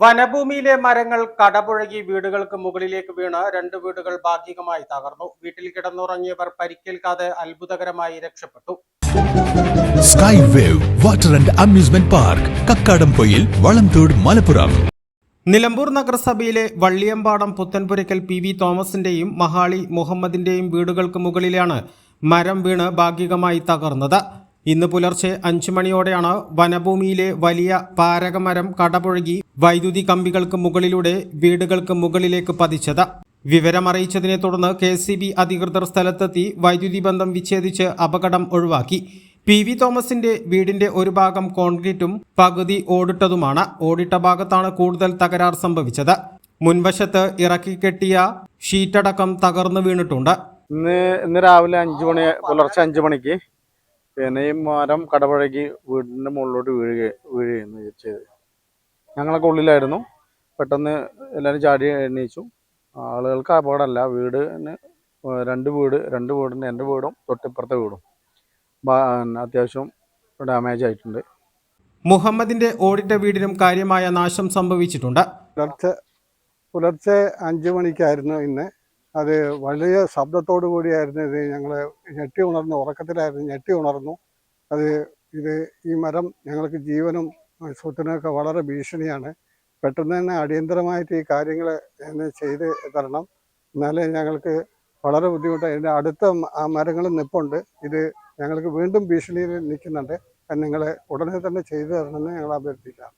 വനഭൂമിയിലെ മരങ്ങൾ കടപുഴകി വീടുകൾക്ക് മുകളിലേക്ക് വീണ് രണ്ട് വീടുകൾ ഭാഗികമായി തകർന്നു. വീട്ടിൽ കിടന്നുറങ്ങിയവർ പരിക്കേൽക്കാതെ അത്ഭുതകരമായി രക്ഷപ്പെട്ടു. Sky wave water and amusement park Kakkadampoyil Valamthode Malappuram. Nilambur നഗരസഭയിലെ വള്ളിയമ്പാടം പുത്തൻപുരയ്ക്കൽ പി വി തോമസിന്റെയും മഹാളി മുഹമ്മദിന്റെയും വീടുകൾക്ക് മുകളിലാണ് മരം വീണ് ഭാഗികമായി തകർന്നത്. ഇന്ന് പുലർച്ചെ അഞ്ചു മണിയോടെയാണ് വനഭൂമിയിലെ വലിയ പാരകമരം കടപുഴകി വൈദ്യുതി കമ്പികൾക്ക് മുകളിലൂടെ വീടുകൾക്ക് മുകളിലേക്ക് പതിച്ചത്. വിവരമറിയിച്ചതിനെ തുടർന്ന് കെ സി ബി അധികൃതർ സ്ഥലത്തെത്തി വൈദ്യുതി ബന്ധം വിച്ഛേദിച്ച് അപകടം ഒഴിവാക്കി. പി വി തോമസിന്റെ വീടിന്റെ ഒരു ഭാഗം കോൺക്രീറ്റും പകുതി ഓടിട്ടതുമാണ്. ഓടിട്ട ഭാഗത്താണ് കൂടുതൽ തകരാർ സംഭവിച്ചത്. മുൻവശത്ത് ഇറക്കി കെട്ടിയ ഷീറ്റടക്കം തകർന്നു വീണിട്ടുണ്ട്. ഇന്ന് ഇന്ന് രാവിലെ അഞ്ചു മണി പുലർച്ചെ അഞ്ചു മണിക്ക് പിന്നെ ഈ മരം കടപഴകി വീടിന്റെ മുകളിലോട്ട് വീഴുക വീഴുകയെന്ന് ചെയ്തത് ഞങ്ങളൊക്കെ ഉള്ളിലായിരുന്നു. പെട്ടെന്ന് എല്ലാവരും ചാടി എണീച്ചു. ആളുകൾക്ക് അപകടമല്ല. വീടിന് രണ്ട് വീട് രണ്ട് വീടിന് എന്റെ വീടും തൊട്ടിപ്പുറത്തെ വീടും. അത്യാവശ്യം ഡാമേജ് ആയിട്ടുണ്ട്. മുഹമ്മദിന്റെ ഓടിട്ട വീടിനും കാര്യമായ നാശം സംഭവിച്ചിട്ടുണ്ട്. പുലർച്ചെ പുലർച്ചെ അഞ്ച് മണിക്കായിരുന്നു ഇന്ന്. അത് വലിയ ശബ്ദത്തോടു കൂടിയായിരുന്നു ഇത്. ഞങ്ങൾ ഞെട്ടി ഉണർന്നു ഉറക്കത്തിലായിരുന്നു ഞെട്ടി ഉണർന്നു. അത് ഇത് ഈ മരം ഞങ്ങൾക്ക് ജീവനും അഹ് സ്വത്തിനൊക്കെ വളരെ ഭീഷണിയാണ്. പെട്ടെന്ന് തന്നെ അടിയന്തരമായിട്ട് ഈ കാര്യങ്ങൾ എന്നെ ചെയ്ത് തരണം. എന്നാലേ ഞങ്ങൾക്ക് വളരെ ബുദ്ധിമുട്ടാണ് ഇതിന്റെ അടുത്ത ആ മരങ്ങൾ നിപ്പുണ്ട്. ഇത് ഞങ്ങൾക്ക് വീണ്ടും ഭീഷണിയിൽ നിൽക്കുന്നുണ്ട്. നിങ്ങൾ ഉടനെ തന്നെ ചെയ്തു തരണമെന്ന് ഞങ്ങൾ അഭ്യർത്ഥിക്കാം.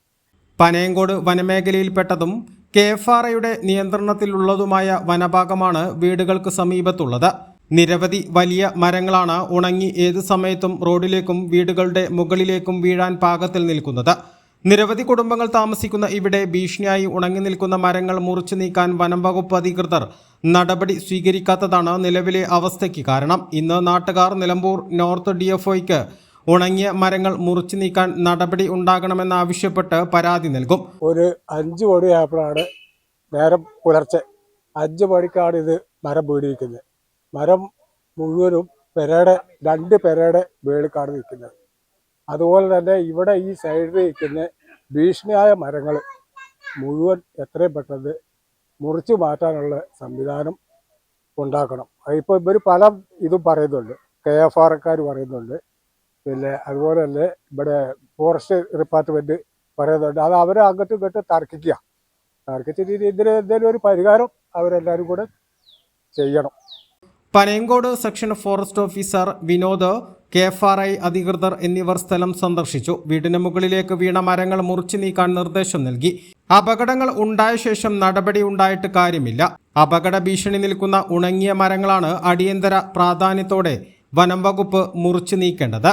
പനയങ്കോട് വനമേഖലയിൽപ്പെട്ടതും കെ എഫ് ആർ നിയന്ത്രണത്തിലുള്ളതുമായ വനഭാഗമാണ് വീടുകൾക്ക് സമീപത്തുള്ളത്. നിരവധി വലിയ മരങ്ങളാണ് ഉണങ്ങി ഏത് സമയത്തും റോഡിലേക്കും വീടുകളുടെ മുകളിലേക്കും വീഴാൻ പാകത്തിൽ നിൽക്കുന്നത്. നിരവധി കുടുംബങ്ങൾ താമസിക്കുന്ന ഇവിടെ ഭീഷണിയായി ഉണങ്ങി നിൽക്കുന്ന മരങ്ങൾ മുറിച്ചു നീക്കാൻ വനം വകുപ്പ് അധികൃതർ നടപടി സ്വീകരിക്കാത്തതാണ് നിലവിലെ അവസ്ഥയ്ക്ക് കാരണം. ഇന്ന് നാട്ടുകാർ നിലമ്പൂർ നോർത്ത് ഡി എഫ് ഒയ്ക്ക് ഉണങ്ങിയ മരങ്ങൾ മുറിച്ചു നീക്കാൻ നടപടി ഉണ്ടാകണമെന്നാവശ്യപ്പെട്ട് പരാതി നൽകും. ഒരു അഞ്ച് മണിയായപ്പോഴാണ് നേരം പുലർച്ചെ അഞ്ച് മണിക്കാണ് ഇത് മരം വീടിയിരിക്കുന്നത്. മരം മുഴുവനും പെരയുടെ രണ്ട് പെരയുടെ വേളിക്കാണ് നിൽക്കുന്നത്. അതുപോലെ തന്നെ ഇവിടെ ഈ സൈഡിൽ നിൽക്കുന്ന ഭീഷണിയായ മരങ്ങൾ മുഴുവൻ എത്രയും പെട്ടെന്ന് മുറിച്ചു മാറ്റാനുള്ള സംവിധാനം ഉണ്ടാക്കണം. ഇപ്പോൾ ഇവർ പല ഇതും പറയുന്നുണ്ട്. കെ എഫ് ആർക്കാർ പറയുന്നുണ്ട്. പിന്നെ അതുപോലെ തന്നെ ഇവിടെ ഫോറസ്റ്റ് ഡിപ്പാർട്ട്മെന്റ് പറയുന്നുണ്ട്. അത് അവരെ അങ്ങോട്ടും ഇങ്ങോട്ടും തർക്കിക്കുക. തർക്കിച്ചിട്ട് ഇതിന് എന്തെങ്കിലും ഒരു പരിഹാരം അവരെല്ലാവരും കൂടെ ചെയ്യണം. Panayangode section forest officer Vinod K F R I അധികൃതർ എന്നിവർ സ്ഥലം സന്ദർശിച്ചു. വീടിന് മുകളിലേക്ക് വീണ മരങ്ങൾ മുറിച്ചു നീക്കാൻ നിർദ്ദേശം നൽകി. അപകടങ്ങൾ ഉണ്ടായ ശേഷം നടപടി ഉണ്ടായിട്ട് കാര്യമില്ല. അപകട ഭീഷണി നിൽക്കുന്ന ഉണങ്ങിയ മരങ്ങളാണ് അടിയന്തര പ്രാധാന്യത്തോടെ വനം വകുപ്പ് മുറിച്ചു നീക്കേണ്ടത്.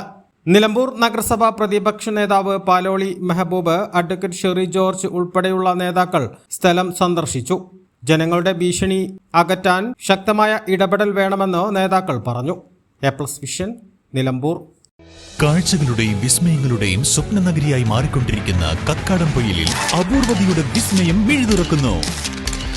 നിലമ്പൂർ നഗരസഭാ പ്രതിപക്ഷ നേതാവ് Paloli Mehaboob advocate Sherry George ഉൾപ്പെടെയുള്ള നേതാക്കൾ സ്ഥലം സന്ദർശിച്ചു. ജനങ്ങളുടെ ഭീഷണി അകറ്റാൻ ശക്തമായ ഇടപെടൽ വേണമെന്ന് നേതാക്കൾ പറഞ്ഞു. A plus vision Nilambur. കാഴ്ചകളുടെയും വിസ്മയങ്ങളുടെയും സ്വപ്ന നഗരിയായി മാറിക്കൊണ്ടിരിക്കുന്ന കക്കാടംപൊയിലിൽ അപൂർവതയുടെ വിസ്മയം മിഴുതുറക്കുന്നു.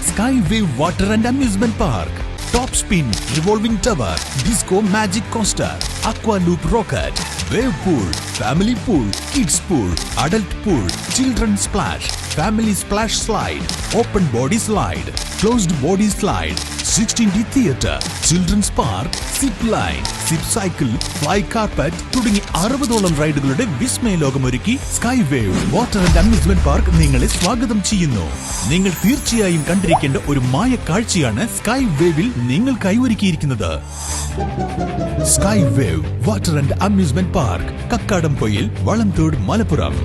Sky wave water and amusement park top spin revolving tower disco magic coaster aqua loop rocket wave pool family pool kids pool adult pool children splash splash slide open body slide closed body slide sixteen D theatre children's park zip line zip cycle fly carpet തുടങ്ങി അറുപതോളം റൈഡുകളുടെ വിസ്മയ ലോകമൊരുക്കി sky wave water and amusement park നിങ്ങളെ സ്വാഗതം ചെയ്യുന്നു. നിങ്ങൾ തീർച്ചയായും കണ്ടിരിക്കേണ്ട ഒരു മായ കാഴ്ചയാണ് സ്കൈ വേവിൽ നിങ്ങൾ കൈവരുക്കിയിരിക്കുന്നത്. Sky wave water and amusement park Kakkadampoyil Valamthode Malappuram.